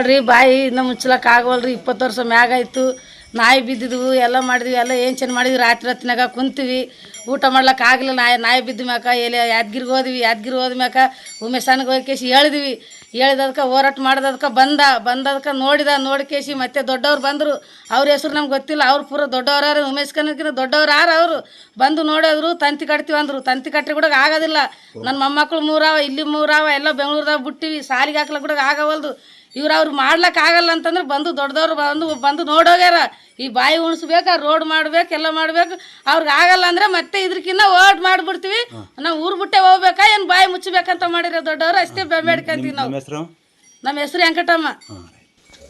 ನೋಡ್ರಿ ಬಾಯಿ ಇನ್ನ ಮುಚ್ಚಲಕ್ಕೆ ಆಗವಲ್ರಿ. ಇಪ್ಪತ್ತು ವರ್ಷ ಮ್ಯಾಗ ಆಯ್ತು. ನಾಯಿ ಬಿದ್ದಿದ್ವು, ಎಲ್ಲ ಮಾಡಿದ್ವಿ, ಎಲ್ಲ ಏನು ಚೆಂದ ಮಾಡಿದ್ವಿ. ರಾತ್ರಿ ಹೊತ್ತಿನಾಗ ಕುಂತೀವಿ. ಊಟ ಮಾಡ್ಲಕ್ಕೆ ಆಗಲಿಲ್ಲ. ನಾಯಿ ನಾಯಿ ಬಿದ್ದ ಮ್ಯಾಕ ಎಲ್ಲಿ ಯಾದಗಿರಿಗೆ ಹೋದ್ವಿ ಯಾದಗಿರಿ ಹೋದ ಮ್ಯಾಕ ಉಮೇಶಾನಿಗೆ ಹೋಗಿ ಕೇಸಿ ಹೇಳಿದ್ವಿ. ಹೇಳಿದದಕ್ಕೆ ಹೋರಾಟ ಮಾಡಿದದಕ್ಕೆ ಬಂದ ಬಂದದಕ್ಕೆ ನೋಡಿದ, ನೋಡಿ ಕೇಸಿ ಮತ್ತೆ ದೊಡ್ಡವ್ರು ಬಂದರು. ಅವ್ರ ಹೆಸ್ರು ನಮ್ಗೆ ಗೊತ್ತಿಲ್ಲ. ಅವ್ರು ಪೂರ ದೊಡ್ಡವ್ರು ಉಮೇಶ್ ಕನಕಿನ ದೊಡ್ಡವ್ರು ಯಾರು ಅವರು? ಬಂದು ನೋಡಿದ್ರು, ತಂತಿ ಕಟ್ತೀವಿ ಅಂದರು. ತಂತಿ ಕಟ್ಟಿ ಕೂಡ ಆಗೋದಿಲ್ಲ. ನನ್ನ ಮೊಮ್ಮಕ್ಳು ಮೂರಾವ, ಇಲ್ಲಿ ಮೂರಾವ, ಎಲ್ಲ ಬೆಂಗಳೂರದಾಗ ಬಿಟ್ಟಿವಿ. ಸಾಲಿಗೆ ಹಾಕ್ಲಕ್ಕೆ ಕೂಡ ಆಗವಲ್ದು. ಇವ್ರು ಅವ್ರು ಮಾಡ್ಲಕ್ ಆಗಲ್ಲ ಅಂತಂದ್ರೆ ಬಂದು ದೊಡ್ಡದವ್ರು ಬಂದು ಬಂದು ನೋಡೋಗ್ಯಾರ. ಈ ಬಾಯಿ ಉಣಿಸ್ಬೇಕು ರೋಡ್ ಮಾಡ್ಬೇಕು ಎಲ್ಲ ಮಾಡ್ಬೇಕು. ಅವ್ರಿಗೆ ಆಗಲ್ಲ ಅಂದ್ರೆ ಮತ್ತೆ ಇದ್ರಕಿನ್ನ ಓಟ್ ಮಾಡ್ಬಿಡ್ತೀವಿ. ನಾವು ಊರ್ ಬಿಟ್ಟೆ ಹೋಗ್ಬೇಕಾ ಏನು ಬಾಯಿ ಮುಚ್ಚಬೇಕಂತ ಮಾಡಿರೋ ದೊಡ್ಡವ್ರು? ಅಷ್ಟೇ ಬೇಡ್ಕೊಂತೀವಿ ನಾವು. ನಿಮ್ಮ ಹೆಸರು? ನಮ್ಮ ಹೆಸರು ವೆಂಕಟಮ್ಮ.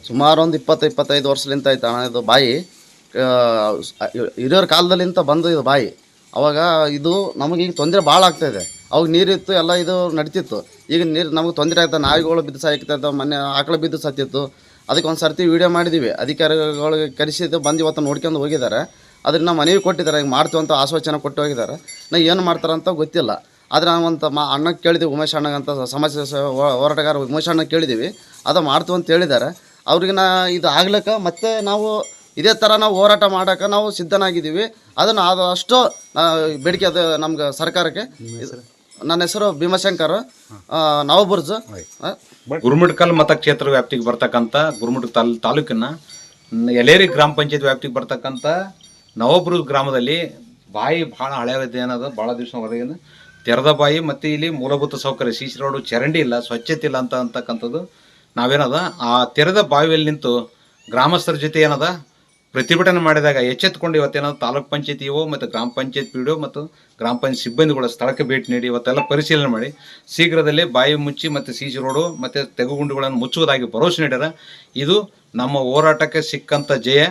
ಸುಮಾರು ಒಂದು ಇಪ್ಪತ್ತು ಇಪ್ಪತ್ತೈದು ವರ್ಷಲಿಂತ ಆಯ್ತು ಅಣ್ಣ ಇದು ಬಾಯಿ. ಹಿರಿಯರ ಕಾಲದಲ್ಲಿಂತ ಬಂದು ಇದು ಬಾಯಿ. ಅವಾಗ ಇದು ನಮಗೆ ಈಗ ತೊಂದರೆ ಭಾಳ ಆಗ್ತಾಯಿದೆ ಅವಾಗ ನೀರಿತ್ತು, ಎಲ್ಲ ಇದು ನಡೀತಿತ್ತು. ಈಗ ನೀರು ನಮಗೆ ತೊಂದರೆ ಆಗ್ತದೆ ನಾಯಿಗಳು ಬಿದ್ದು ಸಾಯ್ತಾ ಮೊನ್ನೆ ಆಕಳು ಬಿದ್ದು ಸತ್ತಿತ್ತು ಅದಕ್ಕೆ ಒಂದು ಸರ್ತಿ ವಿಡಿಯೋ ಮಾಡಿದ್ದೀವಿ ಅಧಿಕಾರಿಗಳಿಗೆ ಕರೆಸಿದ್ದು ಬಂದು ಇವತ್ತು ನೋಡ್ಕೊಂಡು ಹೋಗಿದ್ದಾರೆ. ಅದನ್ನು ನಾವು ಮನವಿ ಕೊಟ್ಟಿದ್ದಾರೆ, ಹಿಂಗೆ ಮಾಡ್ತೀವಿ ಅಂತ ಆಶ್ವಾಸನೆ ಕೊಟ್ಟು ಹೋಗಿದ್ದಾರೆ. ನಾ ಏನು ಮಾಡ್ತಾರಂತ ಗೊತ್ತಿಲ್ಲ. ಆದರೆ ನಾವು ಅಂತ ಮಾ ಅಣ್ಣಗೆ ಕೇಳಿದ್ದೀವಿ ಉಮೇಶ್ ಅಣ್ಣಗಂತ ಸಮಾಜ ಸಮಸ್ಯೆ ಹೋರಾಟಗಾರ ಉಮೇಶ್ ಅಣ್ಣ ಕೇಳಿದ್ದೀವಿ ಅದು ಮಾಡ್ತೀವಿ ಅಂತ ಹೇಳಿದ್ದಾರೆ. ಅವ್ರಿಗೆ ನಾ ಇದು ಆಗ್ಲಿಕ್ಕೆ ಮತ್ತೆ ನಾವು ಇದೇ ಥರ ನಾವು ಹೋರಾಟ ಮಾಡೋಕೆ ನಾವು ಸಿದ್ಧನಾಗಿದ್ದೀವಿ. ಅದನ್ನು ಆದಷ್ಟು ಬೇಡಿಕೆ ಅದು ನಮ್ಗೆ ಸರ್ಕಾರಕ್ಕೆ. ನನ್ನ ಹೆಸರು ಭೀಮಶಂಕರ್. ನವಬುರ್ಜ್ ಗುರುಮಿಟ್ಕಲ್ ಮತಕ್ಷೇತ್ರ ವ್ಯಾಪ್ತಿಗೆ ಬರ್ತಕ್ಕಂಥ ಗುರುಮಿಟ್ ತಾಲ್ ತಾಲೂಕಿನ ಎಲೇರಿ ಯಲೇರಿ ಗ್ರಾಮ ಪಂಚಾಯತ್ ವ್ಯಾಪ್ತಿಗೆ ಬರ್ತಕ್ಕಂಥ ನವಬುರ್ಜ್ ಗ್ರಾಮದಲ್ಲಿ ಬಾಯಿ ಭಾಳ ಹಳೆಯದು ಏನದ ಭಾಳ ದಿವಸ ಹೊರಗಿನ ತೆರೆದ ಬಾಯಿ ಮತ್ತು ಇಲ್ಲಿ ಮೂಲಭೂತ ಸೌಕರ್ಯ ಸಿ ರೋಡು ಚರಂಡಿ ಇಲ್ಲ ಸ್ವಚ್ಛತೆ ಇಲ್ಲ ಅಂತ ಅಂತಕ್ಕಂಥದ್ದು ನಾವೇನದ? ಆ ತೆರೆದ ಬಾವಿಯಲ್ಲಿ ನಿಂತು ಗ್ರಾಮಸ್ಥರ ಜೊತೆ ಏನದ? ಪ್ರತಿಭಟನೆ ಮಾಡಿದಾಗ ಎಚ್ಚೆತ್ಕೊಂಡು ಇವತ್ತೇನೋ ತಾಲೂಕ್ ಪಂಚಾಯತ್ ಇಒ ಮತ್ತು ಗ್ರಾಮ ಪಂಚಾಯತ್ ಪಿ ಡಿ ಮತ್ತು ಗ್ರಾಮ ಪಂಚಾಯತ್ ಸಿಬ್ಬಂದಿಗಳ ಸ್ಥಳಕ್ಕೆ ಭೇಟಿ ನೀಡಿ ಇವತ್ತೆಲ್ಲ ಪರಿಶೀಲನೆ ಮಾಡಿ ಶೀಘ್ರದಲ್ಲೇ ಬಾಯಿ ಮುಚ್ಚಿ ಮತ್ತು ಸಿ ಸಿ ರೋಡು ಮತ್ತು ತೆಗುಗುಂಡುಗಳನ್ನು ಮುಚ್ಚುವುದಾಗಿ ಭರವಸೆ ನೀಡ್ಯಾರ. ಇದು ನಮ್ಮ ಹೋರಾಟಕ್ಕೆ ಸಿಕ್ಕಂಥ ಜಯ.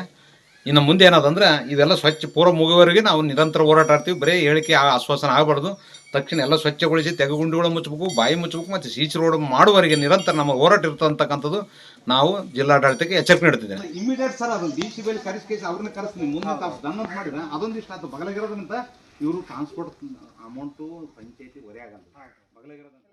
ಇನ್ನು ಮುಂದೆ ಏನದಂದ್ರೆ ಇದೆಲ್ಲ ಸ್ವಚ್ಛ ಪೂರ್ವ ಮುಗುವವರೆಗೆ ನಾವು ನಿರಂತರ ಹೋರಾಟ ಆಡ್ತೀವಿ. ಬರೀ ಹೇಳಿಕೆ ಆ ಆಶ್ವಾಸನ ಆಗಬಾರ್ದು. ತಕ್ಷಣ ಎಲ್ಲ ಸ್ವಚ್ಛಗೊಳಿಸಿ ತೆಗೆಗುಂಡಿಗಳು ಮುಚ್ಚಬೇಕು ಬಾಯಿ ಮುಚ್ಚಬೇಕು ಮತ್ತು ಸಿ ಸಿ ರೋಡ್ ಮಾಡುವವರೆಗೆ ನಿರಂತರ ನಮ್ಮ ಹೋರಾಟ ಇರ್ತಕ್ಕಂಥದ್ದು ನಾವು ಜಿಲ್ಲಾಡಳಿತಕ್ಕೆ ಎಚ್ಚರಿಕೆ ನೀಡ್ತಿದ್ದೇವೆ ಇಮಿಡಿಯೇಟ್ ಸರ್ ಅದು ಡಿ ಸಿ ಬೇಲಿ ಕರೆಸಿ ಕೇಸ್ ಅವ್ರನ್ನ ಕರೆಸ್ತೀನಿ. ಮುಂದೆ ತಾವು ದನ್ನ ಮಾಡಿದ್ರೆ ಅದೊಂದಿಷ್ಟು ಆಯ್ತು. ಬಗಲಾಗಿರೋದ್ರಿಂದ ಇವರು ಟ್ರಾನ್ಸ್ಪೋರ್ಟ್ ಅಮೌಂಟು ಪಂಚಾಯತಿ ಹೊರೆ ಆಗಲ್ಲ. ಬಗಲಾಗಿರೋದಂತ